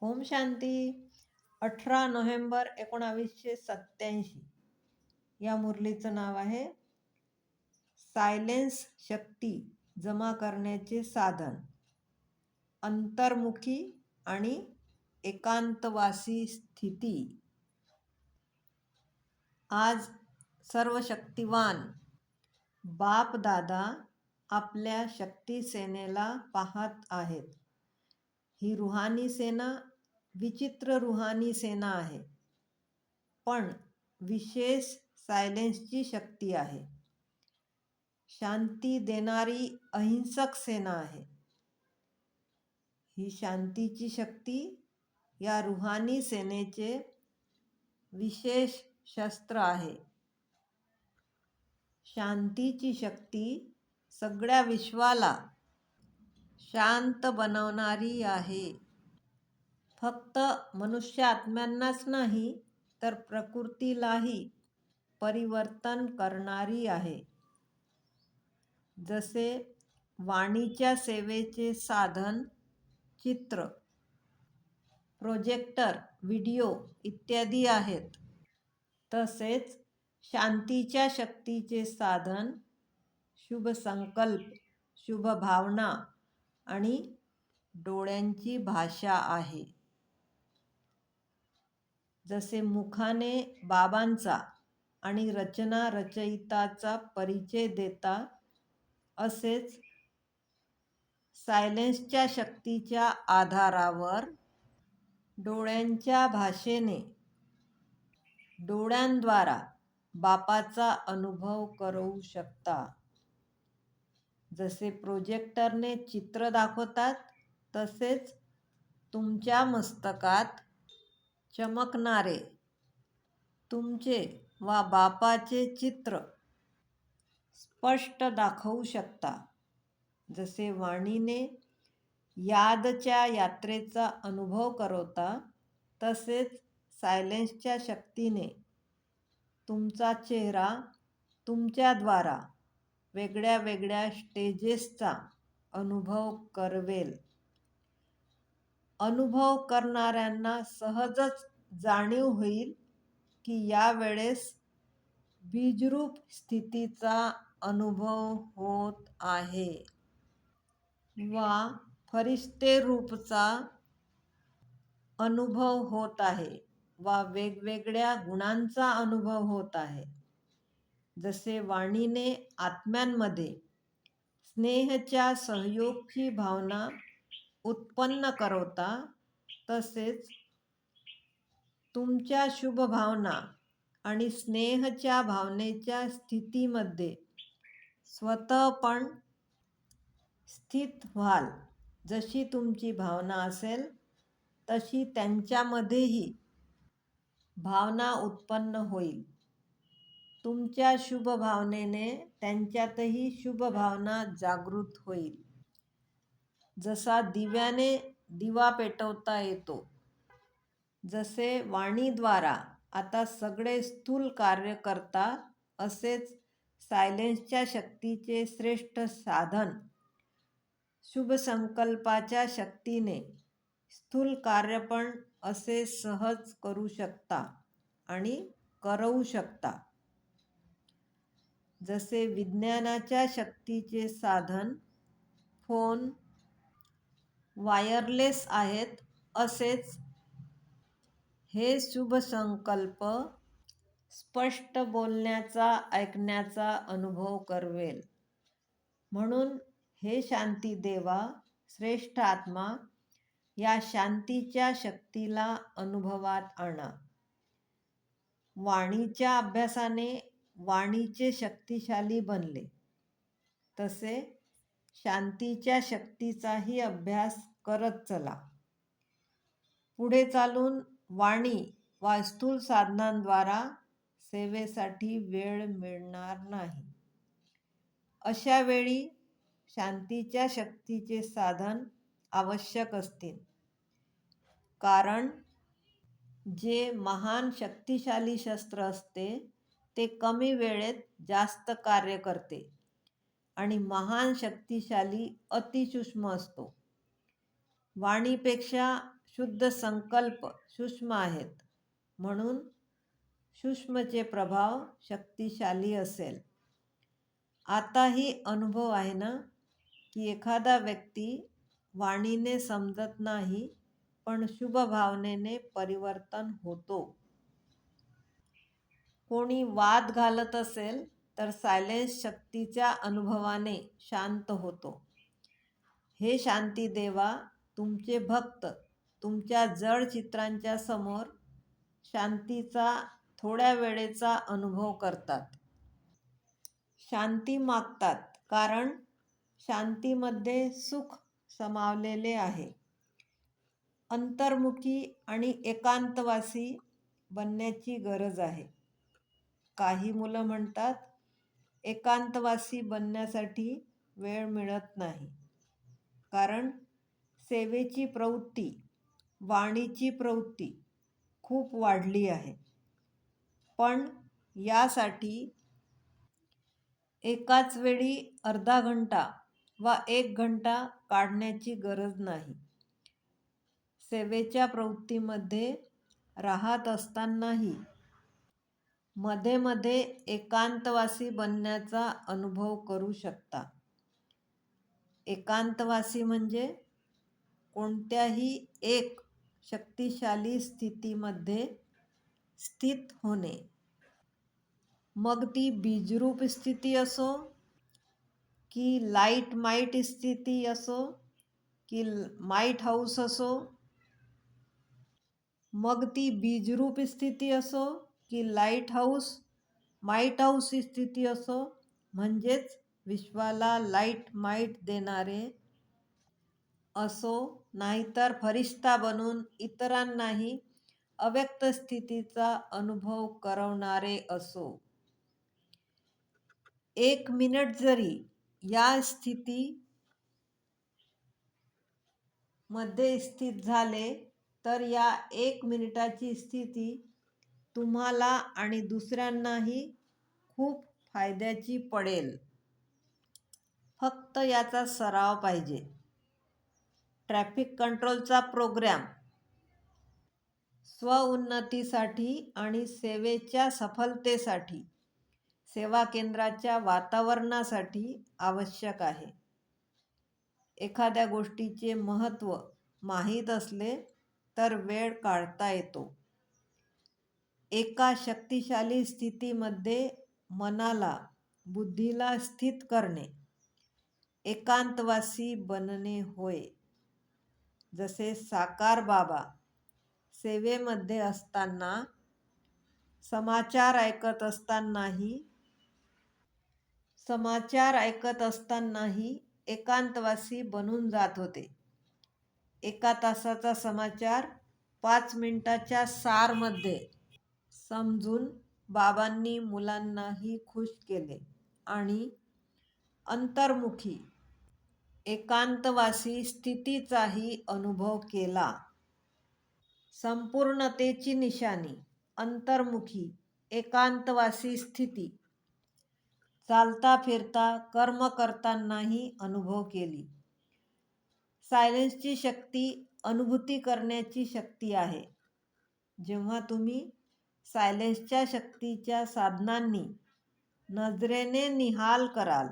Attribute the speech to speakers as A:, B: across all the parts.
A: ओम शांती. अठरा नोव्हेंबर एकोणावीसशे सत्याऐंशी या मुरलीचं नाव आहे सायलेन्स शक्ती जमा करण्याचे साधन. अंतर्मुखी आणि एकांतवासी स्थिती. आज सर्व शक्तिवान बाप दादा आपल्या शक्ती सेनेला पाहत आहेत. ही रुहानी सेना विचित्र रुहानी सेना आहे. पण विशेष सायलेन्सची शक्ती आहे. शांती देणारी अहिंसक सेना आहे. ही शांतीची शक्ती या रुहानी सेनेचे विशेष शस्त्र आहे. शांतीची शक्ती सगळ्या विश्वाला शांत बनवणारी आहे. फक्त मनुष्य आत्म्यांनाच नाही तर प्रकृतीलाही परिवर्तन करणारी आहे. जसे वाणीच्या सेवेचे साधन चित्र प्रोजेक्टर व्हिडिओ इत्यादी आहेत. तसेच शांतीच्या शक्तीचे साधन शुभ संकल्प शुभ भावना आणि डोळ्यांची भाषा आहे. जसे मुखाने बाबांचा आणि रचना रचयिताचा परिचय देता असेच सायलेन्सच्या शक्तीच्या आधारावर डोळ्यांच्या भाषेने डोळ्यांद्वारा बापाचा अनुभव करू शकता. जसे प्रोजेक्टरने चित्र दाखवतात तसेच तुमच्या मस्तकात चमकणारे तुमचे वा बापाचे चित्र स्पष्ट दाखवू शकता. जसे वाणीने यादच्या यात्रेचा अनुभव करवता तसेच सायलेन्सच्या शक्तीने तुमचा चेहरा तुमच्याद्वारा वेगळ्या वेगळ्या स्टेजेसचा अनुभव करवेल. अनुभव करणाऱ्यांना सहजच जाणीव होईल की यावेळेस बीजरूप स्थितीचा अनुभव होत आहे. वा फरिश्ते रूपचा अनुभव होत आहे. वा वेगवेगळ्या गुणांचा अनुभव होत आहे. जसे वाणीने आत्म्यांमध्ये स्नेहच्या सहयोगची भावना उत्पन्न करवता तसेच तुमच्या शुभ भावना आणि स्नेहच्या भावनेच्या स्थितीमध्ये स्वतः पण स्थित व्हाल. जशी तुमची भावना असेल तशी त्यांच्यामध्येही भावना उत्पन्न होईल. तुमच्या शुभ भावनेने त्यांच्यातही शुभ भावना जागृत होईल. जसा दिव्याने दिवा पेटवता येतो जसे वाणीद्वारा आता सगळे स्थूल कार्य करता असेच सायलेन्सच्या शक्तीचे श्रेष्ठ साधन शुभ संकल्पाच्या शक्तीने स्थूल कार्य पण असे सहज करू शकता आणि करवू शकता. जसे विज्ञानाच्या शक्तीचे साधन फोन वायरलेस आहेत असेच हे शुभ संकल्प स्पष्ट बोलण्याचा ऐकण्याचा अनुभव करवेल. म्हणून हे शांती देवा श्रेष्ठ आत्मा या शांतीच्या शक्तीला अनुभवात आणा. वाणीच्या अभ्यासाने वाणीचे शक्तिशाली बनले. तसे शांतीच्या शक्तीचाही अभ्यास करत चला. पुढे चालून वाणी वास्तूल साधनांद्वारा सेवेसाठी वेळ मिळणार नाही. अशा वेळी शांतीच्या शक्तीचे साधन आवश्यक असतील. कारण जे महान शक्तिशाली शस्त्र असते ते कमी वेळेत जास्त कार्य करते. आणि महान शक्तिशाली अतिसूक्ष्म असतो. वाणीपेक्षा शुद्ध संकल्प सूक्ष्म आहेत. म्हणून सूक्ष्मचे प्रभाव शक्तिशाली असेल. आताही अनुभव आहे ना की एखादा व्यक्ती वाणीने समजत नाही पण शुभ भावनेने परिवर्तन होतो. कोणी वाद घालत असेल तर सायलेन्स शक्तीच्या अनुभवाने शांत होतो. हे शांती देवा तुमचे भक्त तुमच्या जड चित्रांच्या समोर शांतीचा थोड्या वेळेचा अनुभव करतात. शांती मागतात कारण शांतीमध्ये सुख समावलेले आहे. अंतर्मुखी आणि एकांतवासी बनण्याची गरज आहे. काही मुलं म्हणतात एकांतवासी बनण्यासाठी वेळ मिळत नाही. कारण सेवेची प्रवृत्ती वाणीची प्रवृत्ती खूप वाढली आहे. पण यासाठी एकाच वेळी अर्धा घंटा वा एक घंटा काढण्याची गरज नाही. सेवेच्या प्रवृत्तीमध्ये राहत असतानाही मध्ये मध्ये एकांतवासी बनण्याचा अनुभव करू शकता. एकांतवासी म्हणजे कोणत्याही एक शक्तिशाली स्थितीमध्ये स्थित होणे. मग ती बीजरूप स्थिती असो की लाइट माईट स्थिती असो की माईट हाऊस असो मग ती बीजरूप स्थिती असो की लाइट हाऊस माईट हाऊस ही स्थिती असो. म्हणजेच विश्वाला लाइट माईट देणारे असो नाहीतर फरिश्ता बनून इतरांनाही अव्यक्त स्थितीचा अनुभव करवणारे असो. एक मिनिट जरी या स्थिती मध्ये स्थित झाले तर या एक मिनिटाची स्थिती तुम्हाला आणि दुसऱ्यांनाही खूप फायद्याची पडेल. फक्त याचा सराव पाहिजे. Traffic कंट्रोलचा program. स्वउन्नतीसाठी आणि सेवेच्या सफलतेसाठी सेवा केंद्राच्या वातावरणासाठी आवश्यक आहे. एखाद्या गोष्टीचे महत्त्व माहीत असले तर वेळ काढता येतो. एका शक्तिशाली स्थितीमध्ये मनाला बुद्धीला स्थित करणे एकांतवासी बनणे होय. जसे साकार बाबा सेवेमध्ये असताना समाचार ऐकत असतानाही समाचार ऐकत असतानाही एकांतवासी बनून जात होते. एका तासाचा समाचार पाच मिनिटाच्या सारमध्ये समजून बाबांनी मुलांनाही खुश केले आणि अंतर्मुखी एकांतवासी स्थितीचाही अनुभव केला. संपूर्णतेची निशाणी अंतर्मुखी एकांतवासी स्थिती चालता फिरता कर्म करतानाही अनुभव केली. सायलेन्सची शक्ती अनुभूती करण्याची शक्ती आहे. जेव्हा तुम्ही सायलेन्सच्या शक्तीच्या साधनांनी नजरेने निहाल कराल.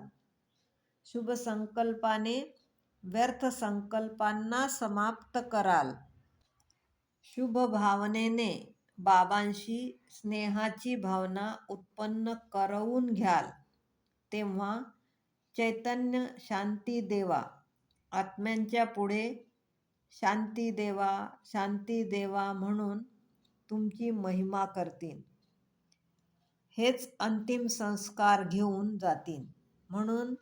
A: शुभ संकल्पाने व्यर्थ संकल्पांना समाप्त कराल. शुभ भावनेने बाबांशी स्नेहाची भावना उत्पन्न करवून घ्याल. तेव्हा चैतन्य शांती देवा. आत्म्यांच्या पुढे शांती देवा शांती देवा म्हणून तुमची महिमा करतील हेच अंतिम संस्कार घेऊन जातील म्हणून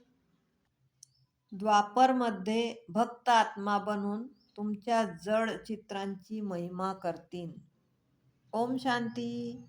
A: द्वापरमध्ये भक्त आत्मा बनून तुमच्या जड चित्रांची महिमा करतील ओम शांती.